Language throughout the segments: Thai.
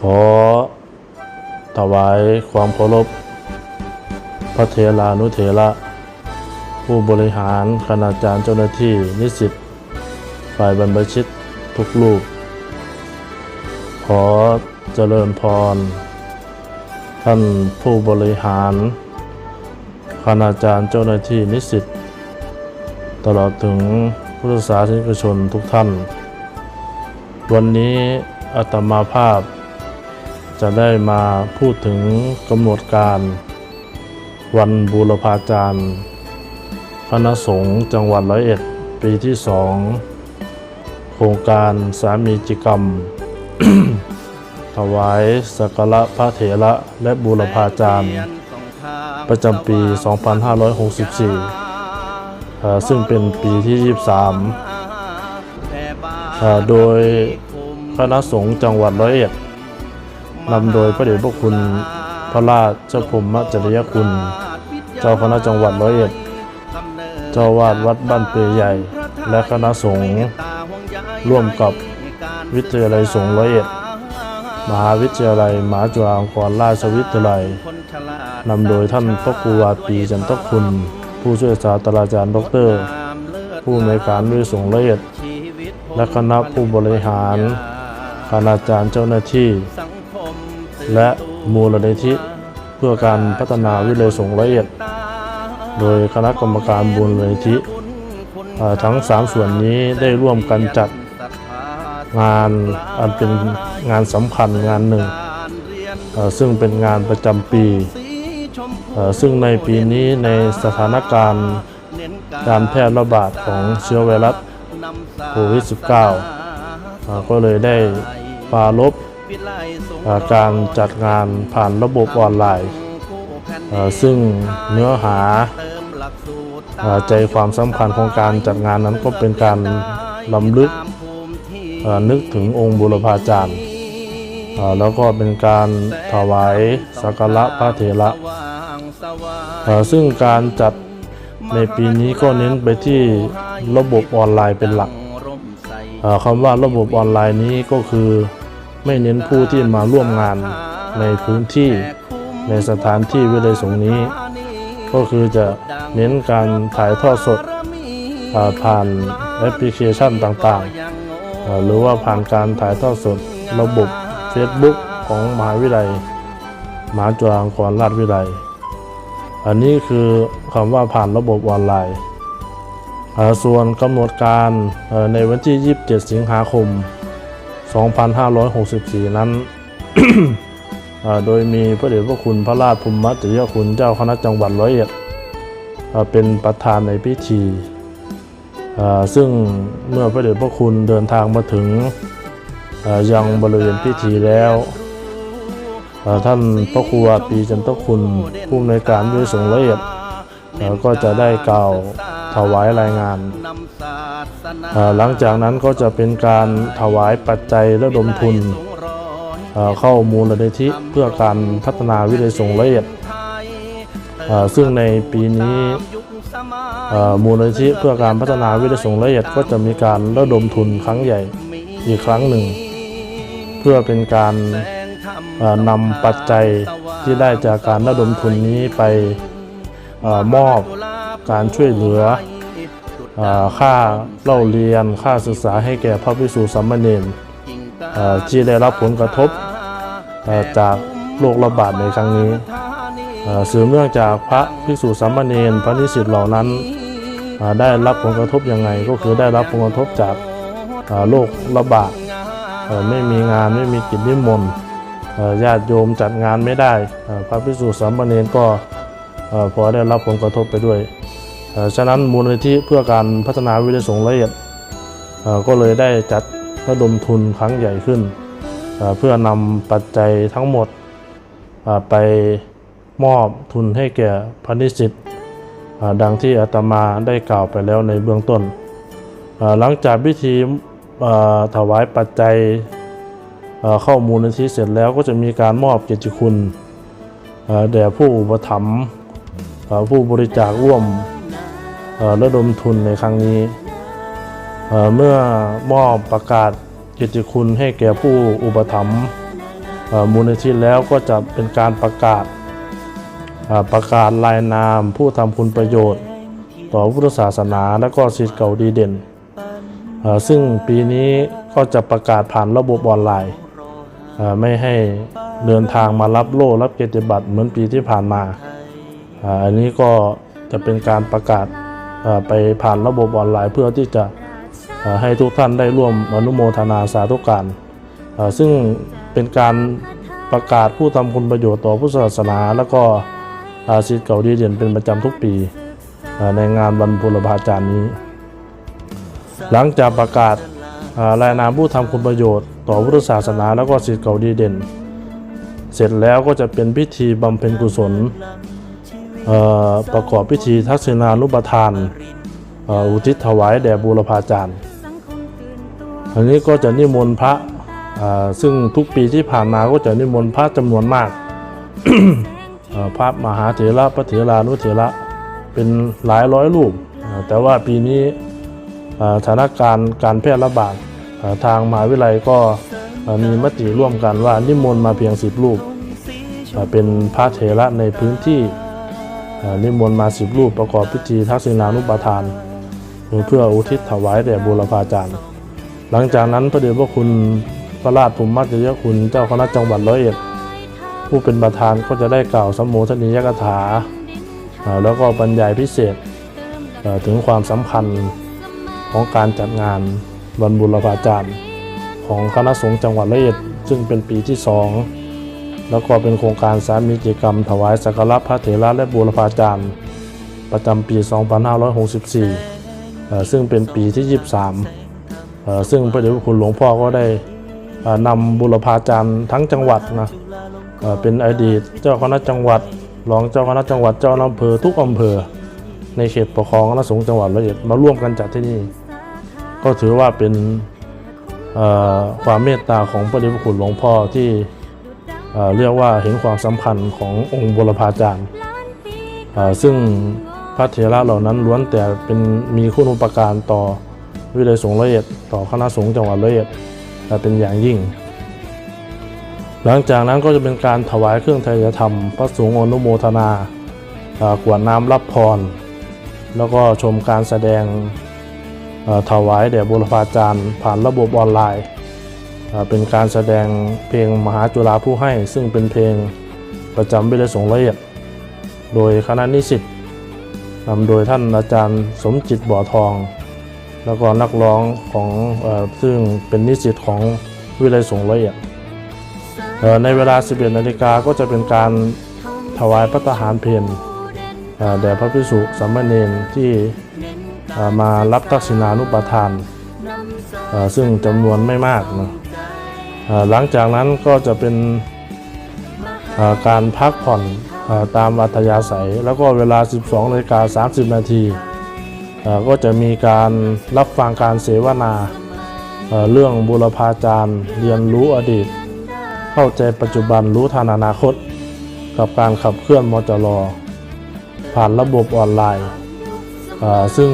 ขอถวายความเคารพพระเทลานุเถระผู้บริหารคณาจารย์เจ้าหน้าที่นิสิตฝ่ายบรรพชิตทุกรูปขอเจริญพร ท่านผู้บริหารคณาจารย์เจ้าหน้าที่นิสิตตลอดถึงพุทธศาสนิกชนทุกท่าน วันนี้อาตมาภาพ จะได้มาพูดถึงกำหนดการ วันบูรพาจารย์คณะสงฆ์จังหวัดร้อยเอ็ดปีที่สองโครงการสามีจิกรรม ถวายสักการะพระเถระและบูรพาจารย์ ประจำปี 2564 ซึ่งเป็นปีที่ 23 โดยคณะสงฆ์จังหวัดร้อยเอ็ด นำโดยพระเดชพระคุณ พระราชพรมจริยคุณ เจ้าคณะจังหวัดร้อยเอ็ด เจ้าวาดวัดบ้านเปยใหญ่ และคณะสงฆ์ร่วมกับวิทยาลัยสงฆ์ร้อยเอ็ด มหาวิทยาลัยมหาจุฬาลงกรณราชวิทยาลัยนำโดยท่านพระครูวาปีจันทคุณ ผู้ช่วยศาสตราจารย์ดร ผู้อำนการด้วยสงฆ์ละเอียดและคณะผู้บริหารคณาจารย์เจ้าหน้าที่ และมูลนิธิเพื่อการพัฒนาวิเลยสงละเอียด โดยคณะกรรมการมูลนิธิทั้ง 3 ส่วนนี้ได้ร่วมกันจัดงานอันเป็นงานสำคัญงานหนึ่ง ซึ่งเป็นงานประจำปี ซึ่งในปีนี้ในสถานการณ์การแพร่ระบาดของเชื้อไวรัสโควิด -19 เอ่อก็เลยได้ปารบ การจัดงานผ่านระบบออนไลน์ซึ่งเนื้อหาใจความสำคัญของการจัดงานนั้นก็เป็นการลำลึกนึกถึงองค์บุรพาจารย์แล้วก็เป็นการถวายสักการะพระเถระซึ่งการจัดในปีนี้ก็เน้นไปที่ระบบออนไลน์เป็นหลักคำว่าระบบออนไลน์นี้ก็คือ ไม่เน้นผู้ที่มาร่วมงานในพื้นที่ในสถานที่วิเลยสงนี้ ก็คือจะเน้นการถ่ายทอดสดผ่านแอปพลิเคชันต่างๆ หรือว่าผ่านการถ่ายทอดสดระบบ Facebook ของมหาวิทยาลัยมหาจุฬาลงกรณราชวิทยาลัย อันนี้คือคำว่าผ่านระบบออนไลน์ ส่วนกำหนดการในวันที่ 27 สิงหาคม 2564 นั้น โดยมีพระเดชพระคุณพระราชภูมิจริยคุณเจ้าคณะจังหวัดร้อยเอ็ดเป็นประธานในพิธีซึ่งเมื่อพระเดชพระคุณเดินทางมาถึงยังบริเวณพิธีแล้วท่านพระครูปีจันทคุณผู้อำนวยการด้วยสงฆ์ร้อยเอ็ดก็จะได้กล่าว ถวายรายงาน หลังจากนั้นก็จะเป็นการถวายปัจจัยระดมทุน เข้ามูลนิธิเพื่อการพัฒนาวิทยสงละเอียดซึ่งในปีนี้มูลนิธิเพื่อการพัฒนาวิทยสงละเอียดก็จะมีการระดมทุนครั้งใหญ่อีกครั้งหนึ่ง เพื่อเป็นการนำปัจจัยที่ได้จากการระดมทุนนี้ไปอมอบ การช่วยเหลืออค่าเล่าเรียนค่าศึกษาให้แก่พระภิกษุสามเณรที่ได้รับผลกระทบจากโรคระบาดในครั้งนี้สืบเนื่องจากพระภิกษุสามเณรพระนิสิตเหล่านั้นได้รับผลกระทบยังไงก็คือได้รับผลกระทบจากโรคระบาดไม่มีงานไม่มีกิจนิมนต์ญาติโยมจัดงานไม่ได้ พระภิกษุสามเณรก็พอได้รับผลกระทบไปด้วย ฉะนั้นมูลนิธิเพื่อการพัฒนาวิทยาสงฆ์ละเอียดก็เลยได้จัดระดมทุนครั้งใหญ่ขึ้น เพื่อนำปัจจัยทั้งหมดไปมอบทุนให้แก่พันิสิตดังที่อาตมาได้กล่าวไปแล้วในเบื้องต้น หลังจากพิธีถวายปัจจัยเข้ามูลนิธิเสร็จแล้วก็จะมีการมอบเกียรติคุณแด่ผู้อุปถัมภ์ผู้บริจาคร่วม ระดมทุนในครั้งนี้เมื่อมอบประกาศเกียรติคุณให้แก่ผู้อุปถัมภ์มูลนิธิแล้วก็จะเป็นการประกาศประกาศรายนามผู้ทำคุณประโยชน์ ต่อพุทธศาสนาและก็ศิษย์เก่าดีเด่น ซึ่งปีนี้ก็จะประกาศผ่านระบบออนไลน์ ไม่ให้เดินทางมารับโล่รับเกียรติบัตรเหมือนปีที่ผ่านมา อันนี้ก็จะเป็นการประกาศ ไปผ่านระบบออนไลน์เพื่อที่จะให้ทุกท่านได้ร่วมอนุโมทนาสาธุการ ซึ่งเป็นการประกาศผู้ทำคุณประโยชน์ต่อพุทธศาสนา แล้วก็อาศิษย์เก่าดีเด่นเป็นประจำทุกปีในงานวันบุรพาจารย์นี้ หลังจากประกาศรายนามผู้ทำคุณประโยชน์ต่อพุทธศาสนา แล้วก็ศิษย์เก่าดีเด่น เสร็จแล้วก็จะเป็นพิธีบำเพ็ญกุศล ประกอบพิธีทักษิณานุปทานอ,อุทิศถวายแด่บูรพาจารย์อันนี้ก็จะนิมนต์พระซึ่งทุกปีที่ผ่านมาก็จะนิมนต์พระจำนวนมากพระมหาเถระพระเถรานุเถระเป็นหลายร้อยรูปแต่ว่าปีนี้สถานการณ์การแพร่ระบาดทางมหาวิทยาลัยก็มีมติร่วมกันว่านิมนต์มาเพียงสิบรูปเป็นพระเถระในพื้นที่ นิมนต์มาสิบรูปประกอบพิธีทักษิณานุปทานเพื่ออุทิศถวายแด่บูรพาจารย์ หลังจากนั้นพระเดชพระคุณพระราชภูมิมัจยคุณเจ้าคณะจังหวัดร้อยเอ็ด ผู้เป็นประธานก็จะได้กล่าวสมโภชนียกถา แล้วก็บรรยายพิเศษถึงความสำคัญของการจัดงานวันบุรพาจารย์ ของคณะสงฆ์จังหวัดร้อยเอ็ด ซึ่งเป็นปีที่สอง แล้วก็เป็นโครงการสามีกิจกรรม ถวายสักการะพระเถระและบุรพาจารย์ ประจำปี 2564 ซึ่งเป็นปีที่ 23 ซึ่งพระเดชพระคุณหลวงพ่อก็ได้นำบุรพาจารย์ทั้งจังหวัดนะเป็นอดีตเจ้าคณะจังหวัดรองเจ้าคณะจังหวัดเจ้าอำเภอทุกอำเภอ ในเขตปกครองคณะสงฆ์จังหวัดร้อยเอ็ดมาร่วมกันจัดที่นี่ ก็ถือว่าเป็นความเมตตาของพระเดชพระคุณหลวงพ่อที่ เรียกว่าเห็นความสำคัญขององค์บุรพาจารย์ ซึ่งพระเถระเหล่านั้นล้วนแต่เป็นมีคุณอุปการต่อวิเลยสงฆ์ร้อยเอ็ดต่อคณะสงฆ์จังหวัดร้อยเอ็ดและเป็นอย่างยิ่ง หลังจากนั้นก็จะเป็นการถวายเครื่องไทยธรรม พระสงฆ์อนุโมทนาเอ่อกวดน้ำรับพร แล้วก็ชมการแสดงถวายแด่บุรพาจารย์ผ่านระบบออนไลน์ เป็นการแสดงเพลงมหาจุฬาผู้ให้ ซึ่งเป็นเพลงประจำวิเลยสงฆ์ละเอียด โดยคณะนิสิตนำโดยท่านอาจารย์สมจิตบ่อทอง แล้วก็นักร้องของอซึ่งเป็นนิสิตของวิเลยสงฆ์ละเอียดในเวลา 11นาฬิกาก็จะเป็นการถวายพระทหารเพลเอ่อแด่พระภิกษุสามเณรที่มารับทักษิณานุปทาน ซึ่งจำนวนไม่มากนะเอ่อ หลังจากนั้นก็จะเป็นการพักผ่อนตามอัธยาศัย แล้วก็เวลา 12นาฬิกา30 นาทีก็จะมีการรับฟังการเสวนา เรื่องบุรพาจารย์ เรียนรู้อดีต เข้าใจปัจจุบันรู้ทันอนาคต กับการขับเคลื่อนมจรผ่านระบบออนไลน์ ซึ่ง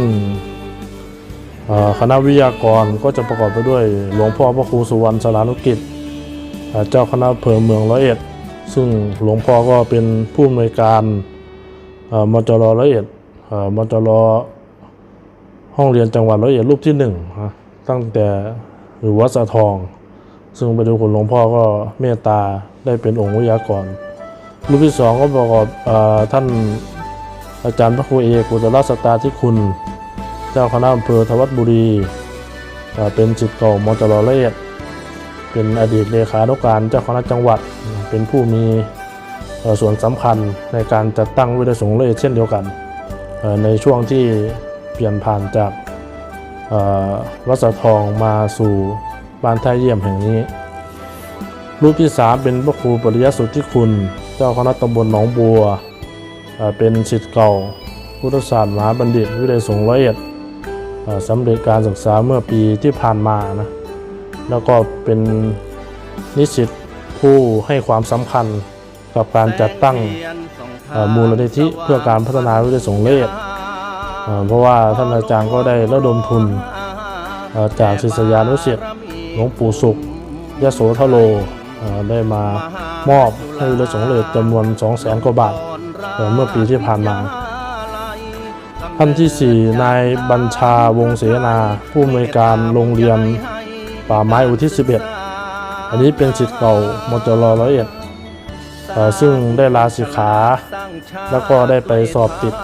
คณะวิทยากรก็จะประกอบไปด้วยหลวงพ่อพระครูสุวรรณสารานุกิจ เจ้าคณะอำเภอเมืองร้อยเอ็ด ซึ่งหลวงพ่อก็เป็นผู้อำนวยการมจรร้อยเอ็ดมจรห้องเรียนจังหวัดร้อยเอ็ดรูปที่หนึ่งตั้งแต่หรือวัดสะทอง ซึ่งไปดูคุณหลวงพ่อก็เมตตาได้เป็นองค์วิทยากร รูปที่สองก็ประกอบท่านอาจารย์พระครูเอกอุตรสตาที่คุณ เจ้าคณะอำเภอทวัดบุรี เป็นจิตเก่ามจรละเอียด เป็นอดีตเลขานุการเจ้าคณะจังหวัด เป็นผู้มีส่วนสำคัญในการจัดตั้งวิทยสงฆ์เอียเช่นเดียวกัน ในช่วงที่เปลี่ยนผ่านจากวัดสะทองมาสู่บ้านท่าเยี่ยมแห่งนี้ รูปที่ 3 เป็นพระครูปริยสุทธิคุณ เจ้าคณะตำบลหนองบัว เป็นศิษย์เก่า พุทธศาสตร์มหาบัณฑิตวิทยาลัยสงฆ์ร้อยเอ็ดสำเร็จการศึกษาเมื่อปีที่ผ่านมานะ แล้วก็เป็นนิสิตผู้ให้ความสำคัญกับการจัดตั้งมูลนิธิเพื่อการพัฒนาวิทยาสงเอ็ดเอ่เพราะว่าท่านอาจารย์ก็ได้ระดมทุนจากศิษยานุศิษย์หลวงปู่สุขยโสธโลได้มามอบให้วิทยสงเลยจำนวน 2 0 0แสนกว่าบาทเมื่อปีที่ผ่านมาท่านที่ 4 นายบัญชาวงเสนา ผู้อำนวยการโรงเรียน ป่าไม้อุทิศ11 อันนี้เป็นสิทธิ์เก่ามจรร้อยเอ็ดซึ่งได้ลาสิกขา แล้วก็ได้ไปสอบติด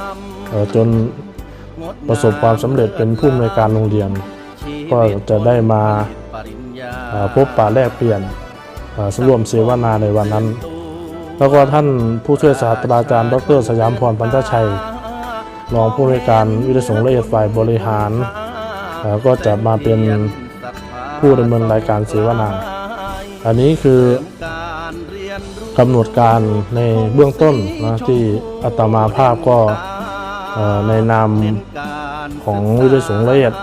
จนประสบความสำเร็จเป็นผู้อำนวยการโรงเรียน ก็จะได้มาพบปะแลกเปลี่ยนเอ่อร่วมเสวนาในวันนั้น แล้วก็ท่านผู้ช่วยศาสตราจารย์ ดรสยามพรปัญจชัยรองผู้อำนวยการวิทยาสงฆ์ละเอียดฝ่ายบริหาร ก็จะมาเป็น ผู้ดำเนินรายการเสวนา อันนี้คือกำหนดการในเบื้องต้นนะที่อาตมาภาพก็ในนามของวิทยสงฆ์ละเอียด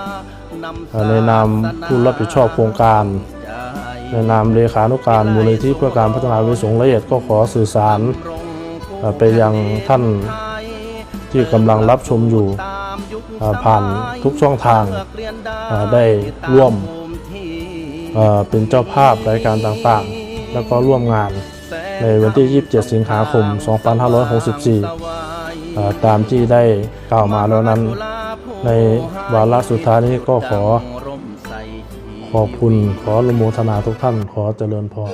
ในนามผู้รับผิดชอบโครงการ ในนามเลขานุการมูลนิธิเพื่อการพัฒนาวิทยสงฆ์ละเอียดก็ขอสื่อสารไปยังท่านที่กำลังรับชมอยู่ผ่านทุกช่องทางได้ร่วม เเป็นเจ้าภาพรายการต่างๆ แล้วก็ร่วมงานในวันที่ 27 สิงหาคม 2564 ตามที่ได้กล่าวมาแล้วนั้น ในวาระสุดท้ายนี้ก็ขอขอบคุณขออนุโมทนาทุกท่านขอเจริญพร